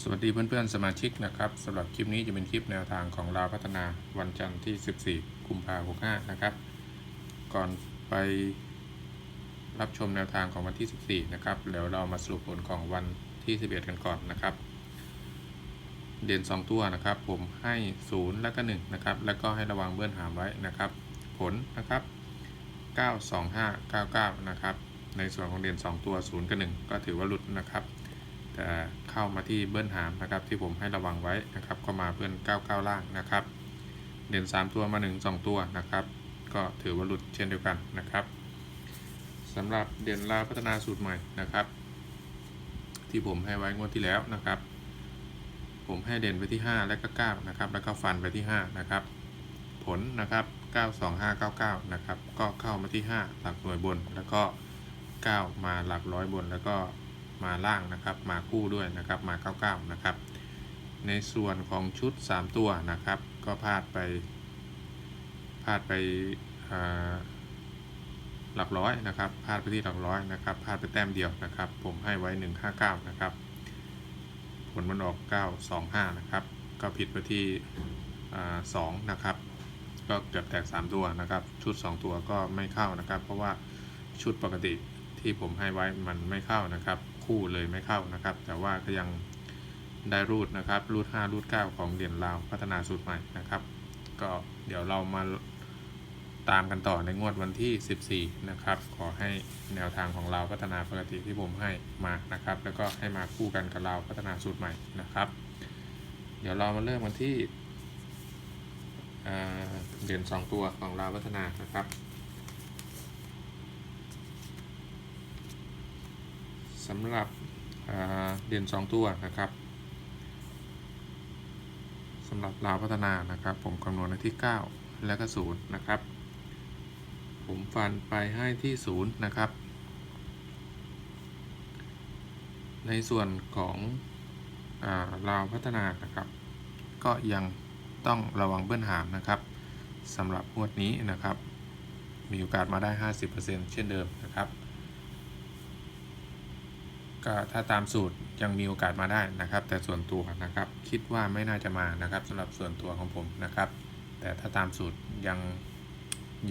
สวัสดีเพื่อนๆสมาชิกนะครับสำหรับคลิปนี้จะเป็นคลิปแนวทางของเราวพัฒนาวันจันทร์ที่ 14 กุมภาพันธ์65 นะครับ ก่อนไปรับชมแนวทางของวันที่ 14 นะครับเดี๋ยวเรามาสรุปผลของวันที่ 11 กันก่อนนะครับ เด่น 2 ตัวนะครับ ผมให้ 0 แล้วก็ 1 นะครับ แล้วก็ให้ระวังเบื้อนหามไว้นะครับ ผลนะครับ 92599 นะครับ ในส่วนของเด่น 2 ตัว 0 กับ 1 ก็ถือว่าหลุดนะครับ แต่เข้ามาที่เบิ้ลหามนะครับ ที่ผมให้ระวังไว้นะครับ ก็มาเบิ้ล99 ล่างนะครับ เด่น 3 ตัวมา 1 2 ตัวนะครับ ก็ถือว่าหลุดเช่นเดียวกันนะครับสำหรับเด่นลาพัฒนาสูตรใหม่นะครับ ที่ผมให้ไว้งวดที่แล้วนะครับ ผมให้เด่นไปที่ 5 และก็9นะครับแล้วก็ฟันไปที่ 5 นะครับ ผลนะครับ 92599 นะครับ ก็เข้ามาที่ 5 หลักหน่วยบนแล้วก็ 9 มาหลักร้อยบนแล้วก็ มาล่างนะครับมาคู่ด้วยนะครับมา 99 นะครับ ในส่วนของชุด 3 ตัวนะครับ ก็พลาดไปพลาดไปหลักร้อยนะครับพลาดไปที่หลักร้อยนะครับพลาดไปแต้มเดียวนะครับ ผมให้ไว้ 159 นะครับ ผลมันออก 925 นะครับ ก็ผิดไปที่อ่า2นะครับ ก็เกือบแตก 3 ตัวนะครับ ชุด 2 ตัวก็ไม่เข้านะครับ เพราะว่าชุดปกติที่ผมให้ไว้มันไม่เข้านะครับ คู่เลยไม่เข้านะครับ แต่ว่าก็ยังได้รูดนะครับ รูด 5 รูด 9 ของเด่นลาวพัฒนาสูตรใหม่นะครับ ก็เดี๋ยวเรามาตามกันต่อในงวดวันที่ 14 นะครับ ขอให้แนวทางของเราพัฒนาปกติที่ผมให้มานะครับ แล้วก็ให้มาคู่กันกับเราพัฒนาสูตรใหม่นะครับ เดี๋ยวเรามาเริ่มกันที่เด่นสองตัวของเราพัฒนานะครับ สำหรับเด่นสองตัวนะครับสำหรับลาวพัฒนานะครับ ผมคำนวณไว้ที่ 9 แล้วก็ 0 นะครับ ผมฟันไปให้ที่ 0 นะครับ ในส่วนของอาลาวพัฒนานะครับ ก็ยังต้องระวังเบื้อนหามนะครับสำหรับงวดนี้นะครับ มีโอกาสมาได้ 50%เช่นเดิมนะครับ ก็ถ้าตามสูตรยังมีโอกาสมาได้นะครับ แต่ส่วนตัวนะครับคิดว่าไม่น่าจะมานะครับสำหรับส่วนตัวของผมนะครับ แต่ถ้าตามสูตรยัง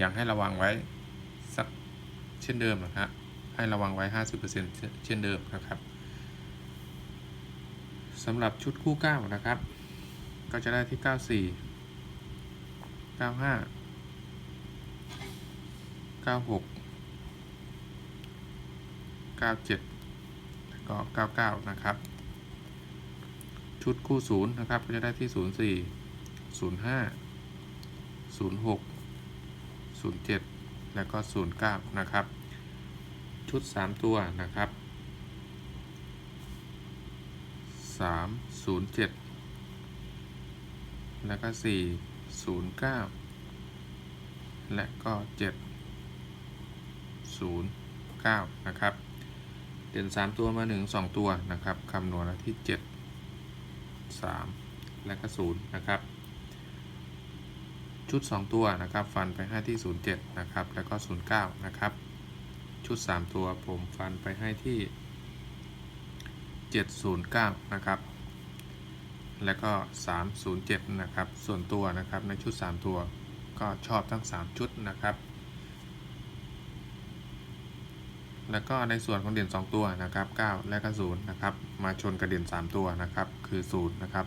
ยังให้ระวังไว้สักเช่นเดิมนะครับให้ระวังไว้ 50%เช่นเดิมนะครับสำหรับชุดคู่ 9 นะครับ ก็จะได้ที่ 94 95 96 97แล้ว ก็99 นะครับ ชุดคู่ศูนย์นะครับ ก็จะได้ที่ 04 05 06 07 แล้วก็ 09 นะครับ ชุด 3 ตัวนะครับ 307 แล้วก็ 4 0 9 และก็ 7 0 9 นะครับ เด่น 3 ตัวมา 1 2 ตัวนะครับคำนวณแล้วที่ 7 3 และก็0นะครับ ชุด 2 ตัวนะครับ ฟันไปให้ที่ 07 นะครับ แล้วก็ 09 นะครับ ชุด 3 ตัวผมฟันไปให้ที่ 709 นะครับ แล้วก็ 307 นะครับ ส่วนตัวนะครับในชุด 3 ตัวก็ชอบทั้ง 3 ชุดนะครับ แล้วก็ในส่วนของเด่น 2 ตัวนะครับ 9 และก็0นะครับ มาชนกับเด่น 3 ตัวนะครับ คือ0นะครับ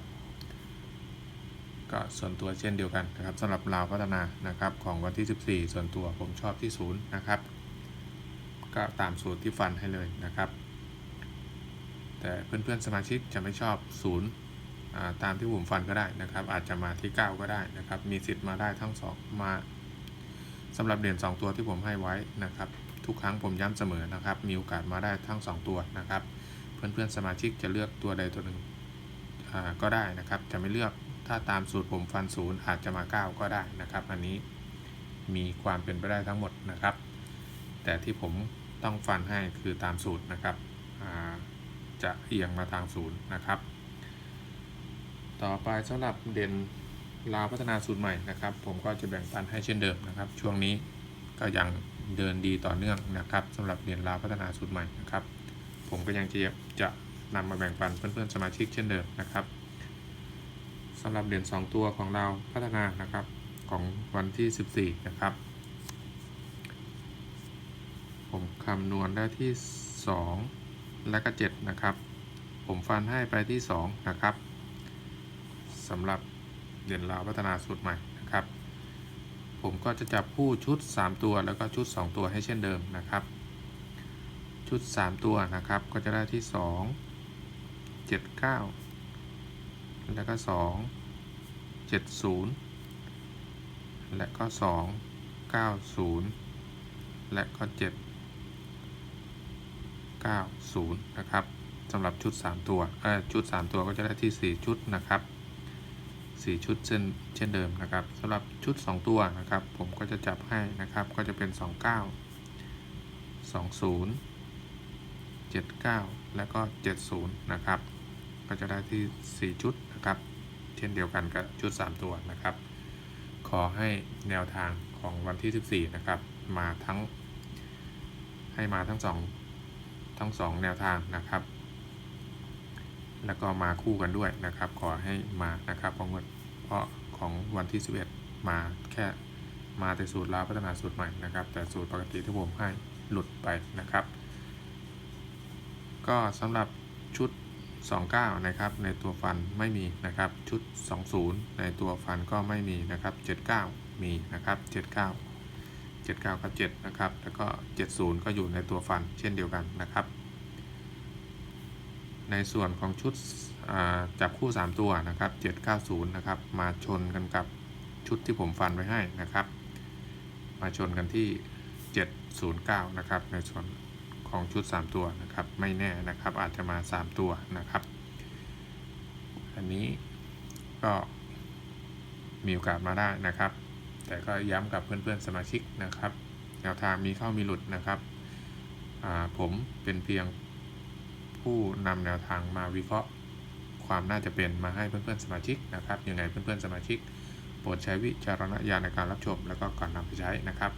ก็ส่วนตัวเช่นเดียวกันนะครับสำหรับลาวพัฒนานะครับของวันที่ 14 ส่วนตัวผมชอบที่0นะครับ ก็ตามสูตรที่ฟันให้เลยนะครับ แต่เพื่อนๆสมาชิกจะไม่ชอบ0ตามที่ผมฟันก็ได้นะครับ อาจจะมาที่ 9 ก็ได้นะครับ มีสิทธิ์มาได้ทั้งสองมาสำหรับเด่น2ตัวที่ผมให้ไว้นะครับ ทุกครั้งผมย้ำเสมอนะครับ มีโอกาสมาได้ทั้ง 2 ตัวนะครับ เพื่อนๆสมาชิกจะเลือกตัวใดตัวหนึ่งก็ได้นะครับ จะไม่เลือกถ้าตามสูตรผมฟันศูนย์อาจจะมา 9 ก็ได้นะครับ อันนี้มีความเป็นไปได้ทั้งหมดนะครับ แต่ที่ผมต้องฟันให้คือตามสูตรนะครับจะเอียงมาทางศูนย์นะครับ ต่อไปสำหรับเด่นลาวพัฒนาสูตรใหม่นะครับ ผมก็จะแบ่งปันให้เช่นเดิมนะครับ ช่วงนี้ ก็ยังเดินดีต่อเนื่องนะครับสำหรับเด่นลาวพัฒนาสูตรใหม่นะครับ ผมก็ยังจะจะนำมาแบ่งปันเพื่อนๆสมาชิกเช่นเดิมนะครับสำหรับเด่น2ตัวของเราพัฒนานะครับของวันที่ 14 นะครับ ผมคำนวณได้ที่ 2 และก็ 7 นะครับ ผมฟันให้ไปที่ 2 นะครับสำหรับเด่นลาวพัฒนาสูตรใหม่ ผมก็จะจับคู่ชุด 3 ตัวแล้วก็ชุด 2 ตัวให้เช่นเดิมนะครับ ชุด 3 ตัวนะครับก็จะได้ที่ 2 7 9 แล้วก็ 2 7 0 และก็ 2 9 0 และก็ 7 90 นะครับสำหรับชุด 3 ตัวเอ่อชุด 3 ตัวก็จะได้ที่ 4 ชุดนะครับ 4 ชุดเช่นเช่นเดิมนะครับสำหรับชุด 2 ตัวนะครับ ผมก็จะจับให้นะครับก็จะเป็น 29 20 79 แล้วก็ 70 นะครับ ก็จะได้ที่ 4 ชุดนะครับ เช่นเดียวกันกับชุด 3 ตัวนะครับ ขอให้แนวทางของวันที่ 14 นะครับ มาทั้งให้มาทั้ง 2 ทั้ง 2 แนวทางนะครับ แล้วก็มาคู่กันด้วยนะครับ ขอให้มานะครับเพราะว่าเพราะของวันที่ 11 มาแค่มาแต่สูตรลาพัฒนาสูตรใหม่นะครับ แต่สูตรปกติที่ผมให้หลุดไปนะครับ ก็สำหรับชุด 29 นะครับ ในตัวฟันไม่มีนะครับ ชุด 20 ในตัวฟันก็ไม่มีนะครับ 79 มีนะครับ 79 79 กับ 7 นะครับ แล้วก็ 70 ก็อยู่ในตัวฟันเช่นเดียวกันนะครับ ในส่วนของชุดจับคู่ 3 ตัวนะครับ 790 นะครับมาชนกันกับชุดที่ผมฟันไว้ให้นะครับ มาชนกันที่ 709 นะครับ ในส่วนของชุด 3 ตัวนะครับ ไม่แน่นะครับอาจจะมา 3 ตัวนะครับ อันนี้ก็มีโอกาสมาได้นะครับ แต่ก็ย้ำกับเพื่อนๆสมาชิกนะครับแนวทางมีเข้ามีหลุดนะครับผมเป็นเพียง ผู้นำแนวทางมาวิเคราะห์ ความน่าจะเป็นมาให้เพื่อนๆสมาชิกนะครับยังไงเพื่อนๆสมาชิก โปรดใช้วิจารณญาณในการรับชม แล้วก็ก่อนนำไปใช้นะครับ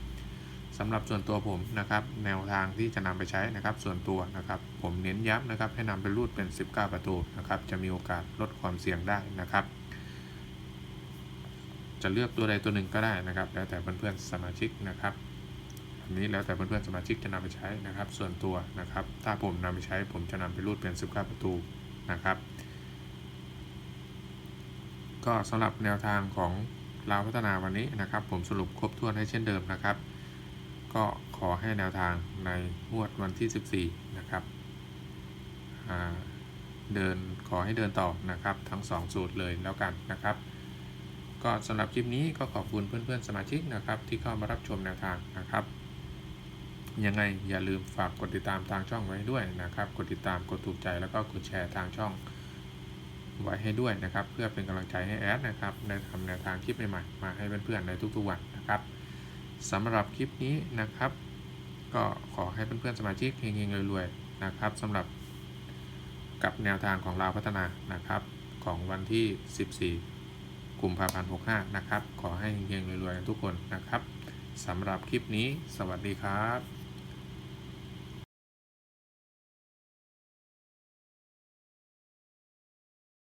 สำหรับส่วนตัวผมนะครับแนวทางที่จะนำไปใช้นะครับ ส่วนตัวนะครับผมเน้นย้ำนะครับให้นำไปรูดเป็น 19 ประตูนะครับจะมีโอกาสลดความเสี่ยงได้นะครับจะเลือกตัวใดตัวหนึ่งก็ได้นะครับ แล้วแต่เพื่อนๆสมาชิกนะครับ นี้แล้วแต่เพื่อนๆสมาชิกจะนำไปใช้นะครับ ส่วนตัวนะครับ ถ้าผมนำไปใช้ผมจะนำไปรูดเป็น19ประตูนะครับ ก็สำหรับแนวทางของเราวพัฒนาวันนี้นะครับ ผมสรุปครบถ้วนให้เช่นเดิมนะครับ ก็ขอให้แนวทางในงวดวันที่ 14 นะครับเดินขอให้เดินต่อนะครับ ทั้ง 2 สูตรเลยแล้วกันนะครับ ก็สำหรับคลิปนี้ก็ขอบคุณเพื่อนๆสมาชิกนะครับ ที่เข้ามารับชมแนวทางนะครับ ยังไงอย่าลืมฝากกดติดตามทางช่องไว้ด้วยนะครับ กดติดตามกดถูกใจแล้วก็กดแชร์ทางช่องไว้ให้ด้วยนะครับ เพื่อเป็นกำลังใจให้แอดนะครับได้ทำแนวทางคลิปใหม่ๆมาให้เพื่อนๆในทุกๆวันนะครับสำหรับคลิปนี้นะครับ ก็ขอให้เพื่อนๆสมาชิกเฮงๆรวยๆนะครับสำหรับกับแนวทางของเราพัฒนานะครับของวันที่ 14 กุมภาพันธ์65 นะครับ ขอให้เฮงๆรวยๆกันทุกคนนะครับสำหรับคลิปนี้ สวัสดีครับ